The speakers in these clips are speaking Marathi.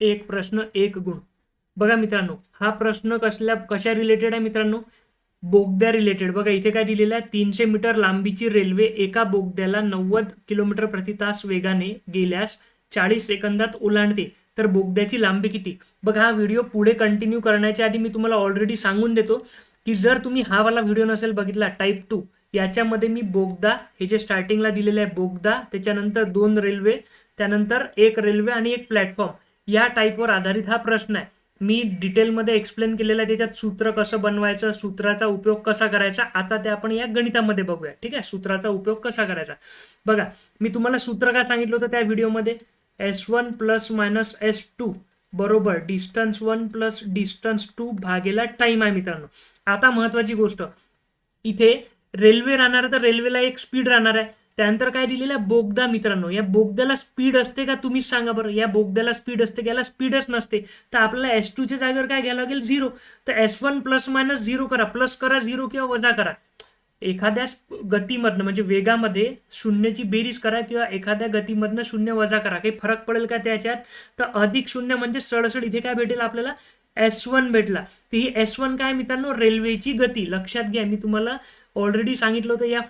एक प्रश्न एक गुण. बघा मित्रांनो हा प्रश्न कसल्या कशा रिलेटेड आहे मित्रांनो? बोगद्या रिलेटेड बघा इथे काय दिलेलं आहे तीनशे मीटर लांबीची रेल्वे एका बोगद्याला नव्वद किलोमीटर प्रति तास वेगाने गेल्यास चाळीस सेकंदात ओलांडते. तर बोगद्याची लांबी किती? बघा हा व्हिडिओ पुढे कंटिन्यू करण्याच्या आधी मी तुम्हाला ऑलरेडी सांगून देतो की जर तुम्ही हा वाला व्हिडिओ नसेल बघितला टाईप टू याच्यामध्ये मी बोगदा हे जे स्टार्टिंगला दिलेलं आहे बोगदा त्याच्यानंतर दोन रेल्वे त्यानंतर एक रेल्वे आणि एक प्लॅटफॉर्म या टाईपवर आधारित हा प्रश्न आहे. मी डिटेलमध्ये एक्सप्लेन केलेलं आहे त्याच्यात सूत्र कसं बनवायचं सूत्राचा उपयोग कसा करायचा आता ते आपण या गणितामध्ये बघूया. ठीक आहे? सूत्राचा उपयोग कसा करायचा? बघा मी तुम्हाला सूत्र काय सांगितलं होतं त्या व्हिडिओमध्ये? S one plus minus S two बरोबर distance one plus distance two भागेला टाईम आहे मित्रांनो. आता महत्वाची गोष्ट इथे रेल्वे राहणार आहे तर रेल्वेला एक स्पीड राहणार आहे. त्यानंतर काय दिलेलं? आहे बोगदा मित्रांनो. या बोगद्याला स्पीड असते का? तुम्हीच सांगा बरं. या बोगद्याला स्पीड असते याला स्पीडच नसते. तर आपल्याला एस टूच्या जागेवर काय घ्यायला लागेल? झिरो तर S one plus minus zero करा. प्लस करा झिरो किंवा वजा करा. एखाद्या गतीमधनं म्हणजे वेगामध्ये शून्याची बेरीज करा किंवा एखाद्या गतीमधनं शून्य वजा करा. काही फरक पडेल का त्याच्यात? तर अधिक शून्य म्हणजे सळसळ इथे काय भेटेल आपल्याला? एस वन भेटला. तर ही एस वन काय मित्रांनो? रेल्वेची गती. लक्षात घ्या. मी तुम्हाला ऑलरेडी सांगितलं होतं या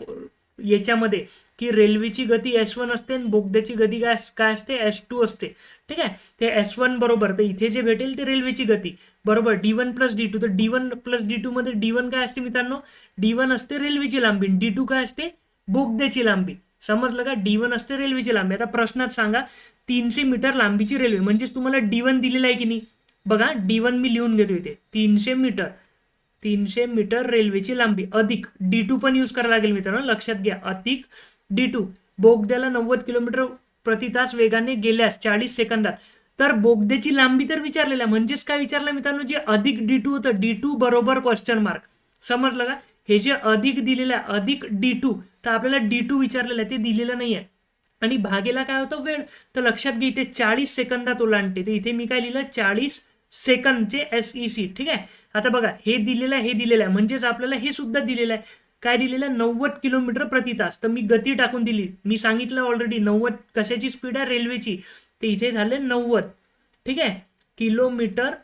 याच्यामध्ये की रेल्वेची गती एस वन असते आणि बोगद्याची गती काय काय असते? एस टू असते. ठीक आहे? ते एस वन बरोबर तर इथे जे भेटेल ते रेल्वेची गती. बरोबर? D one plus D two तर D one plus D two मध्ये डी वन काय असते मित्रांनो? डी वन असते रेल्वेची लांबी डी टू काय असते? बोगद्याची लांबी. समजलं का? डी वन असते रेल्वेची लांबी. आता प्रश्नात सांगा तीनशे मीटर लांबीची रेल्वे म्हणजेच तुम्हाला डी वन दिलेलं आहे की नाही? बघा डी वन मी लिहून घेतो इथे. तीनशे मीटर. तीनशे मीटर रेल्वेची लांबी. अधिक डी टू पण यूज करायला लागेल मित्रांनो. लक्षात घ्या अधिक डी टू बोगद्याला नव्वद किलोमीटर प्रति तास वेगाने गेल्यास चाळीस सेकंदात. तर बोगद्याची लांबी तर विचारलेला म्हणजेच काय विचारलं मित्रांनो? जे अधिक डी टू होतं डी टू बरोबर क्वेश्चन मार्क समजलं का? हे जे अधिक दिलेलं आहे अधिक डी टू तर आपल्याला डी टू विचारलेलं आहे ते दिलेलं नाही आहे आणि भागेला काय होतं? वेळ. तर लक्षात घे इथे चाळीस सेकंदात ओलांडते. तर इथे मी काय लिहिलं? चाळीस सेकंदचे एस ई सी ठीक आहे? आता बघा हे दिलेलं आहे हे दिलेलं आहे. म्हणजेच आपल्याला हे सुद्धा दिलेलं आहे. काय दिलेलं आहे? नव्वद किलोमीटर प्रति तास. तर मी गती टाकून दिली. मी सांगितलं ऑलरेडी नव्वद कशाची स्पीड आहे? रेल्वेची ते इथे झाले नव्वद. ठीक आहे? किलोमीटर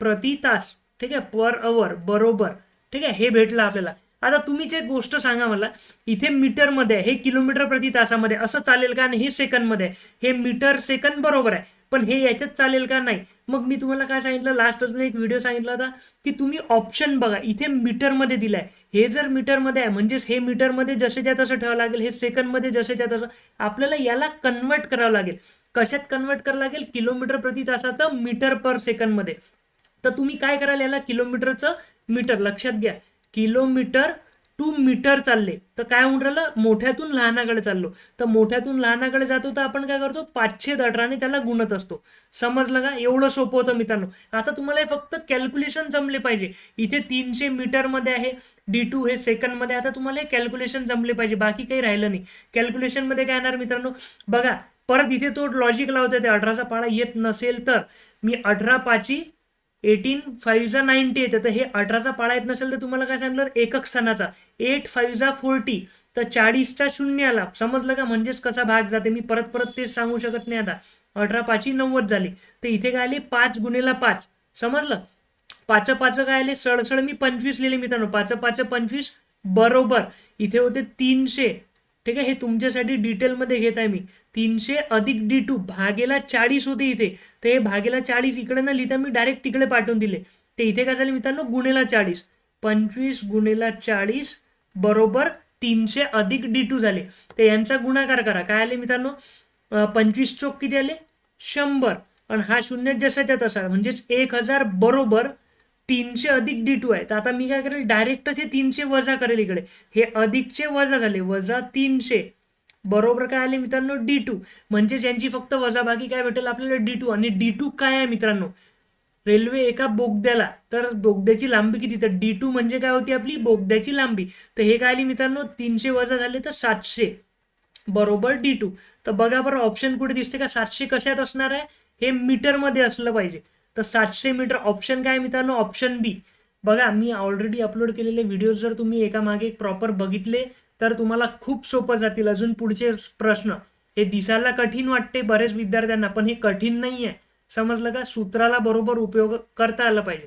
प्रति तास. ठीक आहे? पर अवर बरोबर. ठीक आहे? हे भेटलं आपल्याला. आता तुम्हीच एक गोष्ट सांगा मला इथे मीटरमध्ये आहे हे किलोमीटर प्रति तासामध्ये असं चालेल का आणि हे सेकंडमध्ये आहे? हे मीटर सेकंद बरोबर आहे पण हे याच्यात चालेल का नाही? मग मी तुम्हाला काय सांगितलं लास्ट अजून एक व्हिडिओ सांगितला होता की तुम्ही ऑप्शन बघा इथे मीटरमध्ये दिलाय. हे जर मीटरमध्ये आहे म्हणजेच हे मीटरमध्ये जसेच्या तसं ठेवावं लागेल हे सेकंडमध्ये जसेच्या तसं आपल्याला याला कन्वर्ट करावं लागेल. कशात कन्वर्ट करावं लागेल? किलोमीटर प्रति तासाचं मीटर पर सेकंडमध्ये तर तुम्ही काय कराल याला? किलोमीटरचं मीटर लक्षात घ्या. किलोमीटर टू मीटर चालले. तर काय होऊन राहिलं? मोठ्यातून लहानाकडे चाललो. तर मोठ्यातून लहानाकडे जातो तर आपण काय करतो? पाचशे अठराने त्याला गुणत असतो. समजलं का? एवढं सोपं होतं मित्रांनो. आता तुम्हाला हे फक्त कॅल्क्युलेशन जमले पाहिजे. इथे तीनशे मीटरमध्ये आहे. डी टू हे सेकंडमध्ये आता तुम्हाला हे कॅल्क्युलेशन जमले पाहिजे. बाकी काही राहिलं नाही. कॅल्क्युलेशनमध्ये काय येणार मित्रांनो? बघा परत इथे तो लॉजिक लावतो ते अठराचा पाळा येत नसेल तर. मी अठरा पाची एटीन फाईव्हचा नाईन्टी येते तर हे अठराचा पाळा येत नसेल तर तुम्हाला काय सांगितलं एकक सणाचा. एट फाईव्हचा फोर्टी. तर चाळीसचा शून्य आला. समजलं का? म्हणजेच कसा भाग जाते? मी परत परत तेच सांगू शकत नाही आता. अठरा पाची नव्वद झाली. तर इथे काय आले? पाच गुणेला पाच. समजलं? पाच पाच काय आले? सळसळ मी पंचवीस लिहिले मित्रांनो. पाच पाच पंचवीस बरोबर. इथे होते तीनशे. ठीक आहे? हे तुमच्यासाठी डिटेलमध्ये घेत आहे मी. तीनशे अधिक डी टू भागेला चाळीस होते इथे. तर हे भागेला चाळीस इकडे न लिहिता मी डायरेक्ट तिकडे पाठवून दिले. ते इथे काय झाले मित्रांनो? गुणेला चाळीस. पंचवीस गुणेला चाळीस बरोबर तीनशे अधिक डी टू झाले. तर यांचा गुणाकार करा. काय आले मित्रांनो? पंचवीस चोक किती आले? शंभर. आणि हा शून्य जसाच्या तसा म्हणजेच एक हजार बरोबर तीनशे अधिक डी टू आहे. तर आता मी काय करेल डायरेक्टच हे तीनशे वजा करेल इकडे. हे अधिकचे वजा झाले वजा तीनशे. बरोबर काय आले मित्रांनो? डी टू म्हणजे ज्यांची फक्त वजाबाकी काय भेटेल आपल्याला डी टू आणि डी टू काय आहे मित्रांनो? रेल्वे एका बोगद्याला. तर बोगद्याची लांबी किती? तर डी टू म्हणजे काय होती आपली? बोगद्याची लांबी. तर हे काय आली मित्रांनो? तीनशे वजा झाले तर सातशे. बरोबर डी टू तर बघा बरं ऑप्शन कुठे दिसते का? सातशे कशात असणार आहे? हे मीटरमध्ये असलं पाहिजे. तर सातशे मीटर ऑप्शन काय मित्रांनो? ऑप्शन बी बघा मी ऑलरेडी अपलोड केलेले व्हिडिओ जर तुम्ही एका मागे एक प्रॉपर बघितले तर तुम्हाला खूप सोपं जातील. अजून पुढचे प्रश्न. हे दिसायला कठीण वाटते बरेच विद्यार्थ्यांना पण हे कठीण नाही आहे समजलं का? सूत्राला बरोबर उपयोग करता आला पाहिजे.